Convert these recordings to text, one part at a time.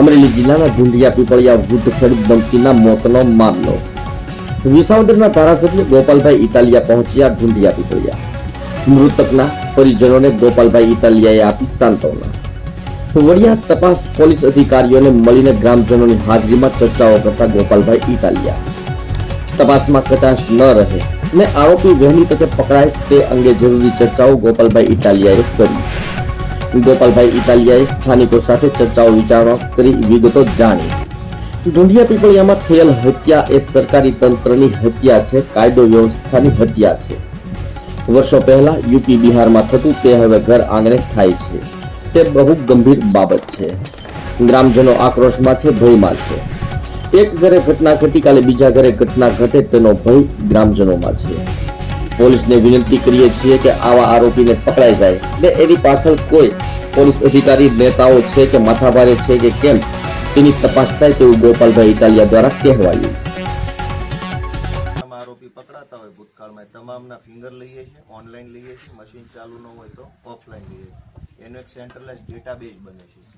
અમરેલી જિલ્લાના ધુંધિયા પીપળિયા વૃદ્ધ ખેડૂત દંપતીના મોતનો મામલો. વિસાવદરના ધારાસભ્ય ગોપાલભાઈ ઇટાલિયા પહોંચ્યા ધુંધિયા પીપળિયા. મૃતકના પરિજનોને ગોપાલભાઈ ઇટાલિયાએ આપી સાંત્વના. વડિયા તપાસ પોલીસ અધિકારીઓને મળીને ગ્રામજનોની હાજરીમાં ચર્ચાઓ કરતા ગોપાલભાઈ ઇટાલિયા. તપાસમાં કચાશ ન રહે અને આરોપી વહેલી તકે પકડાય તે અંગે જરૂરી ચર્ચાઓ ગોપાલભાઈ ઇટાલિયાએ કરી. ગોપાલભાઈ ઇટાલિયાએ સ્થાનિકો સાથે ચર્ચાઓ વિચારણા કરી વિગતો જાણી. ઢુંઢિયા પીપળિયામાં થયેલ હત્યા એ સરકારી તંત્રની હત્યા છે, કાયદો વ્યવસ્થાની હત્યા છે. વર્ષો પહેલા યુપી બિહારમાં થતું તે હવે ઘર આંગણે થાય છે. તે બહુ ગંભીર બાબત છે. ગ્રામજનો આક્રોશમાં છે, ભયમાં છે. એક ઘરે ઘટના ઘટી, કાલે બીજા ઘરે ઘટના ઘટે તેનો ભય ગ્રામજનોમાં છે. પોલીસને વિનંતી કરીએ છીએ કે આવા આરોપીને પકડાઈ જાય. ને એની પાછળ કોઈ પોલીસ અધિકારી, નેતાઓ છે કે માથાભારે છે કે કેમ, તેની તપાસ થાય તેવું ગોપાલભાઈ ઇટાલિયા દ્વારા કહેવાયું. આરોપી પકડાતા હોય ભૂતકાળમાં તમામના ફિંગર લઈએ છીએ, ઓનલાઈન લઈએ છીએ, મશીન ચાલુ ન હોય તો ઓફલાઈન લઈએ એનો એક સેન્ટ્રલાઇઝ ડેટાબેઝ બને છે.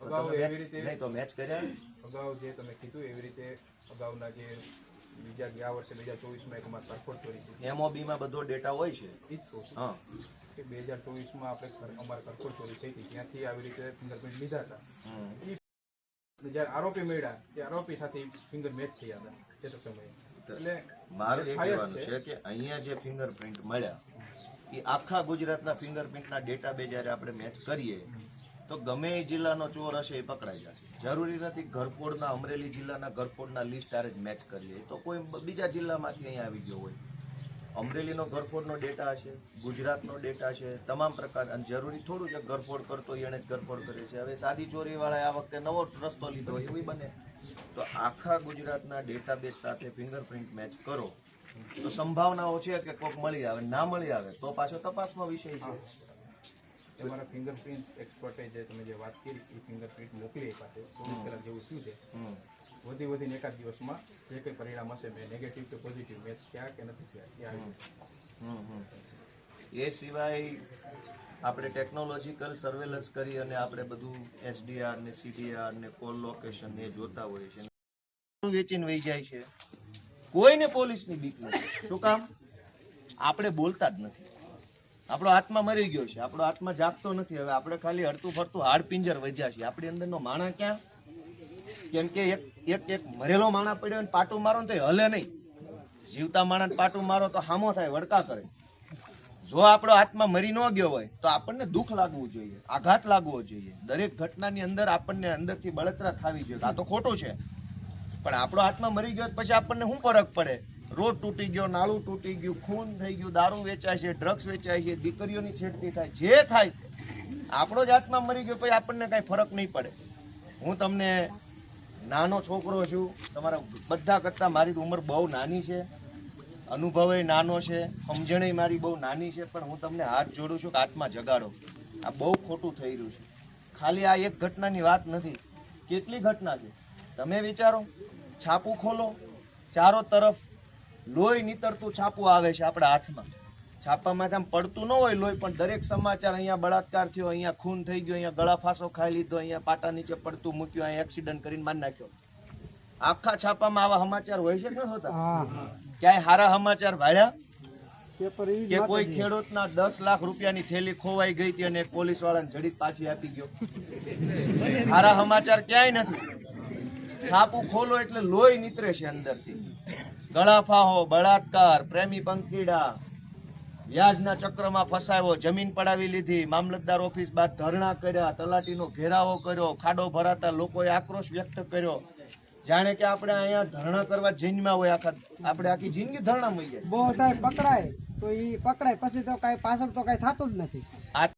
અગાઉ એવી રીતે- નહીં તો મેચ કર્યા? અગાઉ જે તમે કીધું એવી રીતે અગાઉના જે બીજા ગયા વર્ષે બે હજાર ચોવીસમાં એક અમારે કરફોડ કરી હતી. MOB બધો ડેટા હોય છે? એ જ હા. કે બે હજાર ચોવીસમાં આપણે અમારે કરફોડ ચોરી થઈ હતી. ત્યાંથી આવી રીતે ફિંગરપ્રિન્ટ લીધા હતા. જ્યારે આરોપી મળ્યા તે આરોપી સાથે ફિંગર મેચ થયા હતા તે સમયે. એટલે મારું એ કહેવાનું છે. કે અહીંયા જે ફિંગરપ્રિન્ટ મળ્યા એ આખા ગુજરાતના ફિંગરપ્રિન્ટના ડેટાબેઝ જ્યારે આપણે મેચ કરીએ તો ગમે એ જિલ્લાનો ચોર હશે એ પકડાઈ જશે. જરૂરી નથી ઘરફોડના, અમરેલી જિલ્લાના ઘરફોડના લિસ્ટ આરે જ મેચ કરીએ. તો કોઈ બીજા જિલ્લામાંથી અહીંયા આવી ગયો હોય. અમરેલીનો ઘરફોડનો ડેટા છે ગુજરાતનો ડેટા છે તમામ પ્રકાર, અને જરૂરી થોડું છે ઘરફોડ કરતો એણે જ ઘરફોડ કરે છે. હવે સાદી ચોરીવાળાએ આ વખતે નવો રસ્તો લીધો એવું બને. તો આખા ગુજરાતના ડેટાબેઝ સાથે ફિંગરપ્રિન્ટ મેચ કરો. તો સંભાવનાઓ છે કે કોક મળી આવે, ના મળી આવે, તો પાછો તપાસનો વિષય છે. તમારા ફિંગરપ્રિન્ટ એક્સપર્ટે જે તમે જે વાત કરી એ ફિંગરપ્રિન્ટ મોકલી પાસે ચોવીસ કલાક જેવું શું છે. વધી વધીને એકાદ દિવસમાં જે કંઈ પરિણામ હશે મેં નેગેટિવ કે પોઝિટિવ મેચ થયા કે નથી થયા એ આવી. એ સિવાય આપણે ટેકનોલોજીકલ સર્વેલન્સ કરી અને આપણે બધું એસડીઆર ને સીડીઆર ને કોલ લોકેશન ને જોતા હોઈએ છીએ. વેચીને વહી જાય છે. કોઈને પોલીસની બીક નથી. શું કામ? આપણે બોલતા જ નથી. આપણો આત્મા મરી ગયો છે. આપણો આત્મા જાગતો નથી. હવે આપણે ખાલી હરતું ફરતું હાડ પિંજર વધ્યા છે આપણી અંદરનો માણા ક્યાં? કેમ કે એક એક એક મરેલો માણા પડ્યો ને પાટું મારો ને તો હલે નહીં. જીવતા માણસ પાટું મારો તો હામો થાય, વડકા કરે. જો આપણો આત્મા મરી ન ગયો હોય, તો આપણને દુઃખ લાગવું જોઈએ, આઘાત લાગવો જોઈએ. દરેક ઘટનાની અંદર આપણને અંદરથી બળતરા થવી જોઈએ. આ તો ખોટું છે. પણ આપણો આત્મા મરી ગયો પછી આપણને શું ફરક પડે? રોડ તૂટી ગયો, નાળું તૂટી ગયું, ખૂન થઈ ગયું, દારૂ વેચાય છે ડ્રગ્સ વેચાય છે, દીકરીઓની છેડતી થાય, જે થાય, આપણો જ આત્મા મરી ગયો, પછી આપણને કાંઈ ફરક નહીં પડે. હું તમને નાનો છોકરો છું, તમારા બધા કરતાં મારી ઉંમર બહુ નાની છે, અનુભવે નાનો છે, સમજણે મારી બહુ નાની છે, પણ હું તમને હાથ જોડું છું કે હાથમાં જગાડો. આ બહુ ખોટું થઈ રહ્યું છે. ખાલી આ એક ઘટનાની વાત નથી. કેટલી ઘટના છે? તમે વિચારો, છાપું ખોલો, ચારો તરફ લોહી નીતરતું છાપું આવે છે આપણા હાથમાં. છાપામાં આમ પડતું ન હોય લોહી પણ દરેક સમાચાર અહીંયા બળાત્કાર થયો અહીંયા ખૂન થઈ ગયો અહીંયા ગળા ફાંસો ખાઈ લીધો અહીંયા પાટા નીચે પડતું મૂક્યું અહીંયા એક્સિડન્ટ કરીને મારી નાખ્યો. આખા છાપામાં આવા સમાચાર હોય છે કે હોતા? ક્યાંય હારા સમાચાર વાળ્યા? કે કોઈ ખેડૂતના દસ લાખ રૂપિયાની થેલી ખોવાઈ ગઈ હતી અને પોલીસ વાળાને જડીત પાછી આપી ગયો. હારા સમાચાર ક્યાંય નથી. છાપું ખોલો એટલે લોહી નીતરે છે અંદરથી. ગળાફાહો બળાત્કાર પ્રેમી પંકીડા વ્યાજના ચક્રમાં ફસાયો જમીન પડાવી લીધી મામલતદાર ઓફિસ બાદ ધરણા કર્યા તલાટીનો ઘેરાવો કર્યો ખાડો ભરાતા લોકોએ આક્રોશ વ્યક્ત કર્યો. જાણે કે આપણે અહીંયા ધરણા કરવા જિંદમાં હોય આખા આપણે આખી જિંદગી ધરણા મળી જાય બહુ થાય પકડાય. તો એ પકડાય પછી તો કઈ પાછળ તો કઈ થતું જ નથી. આ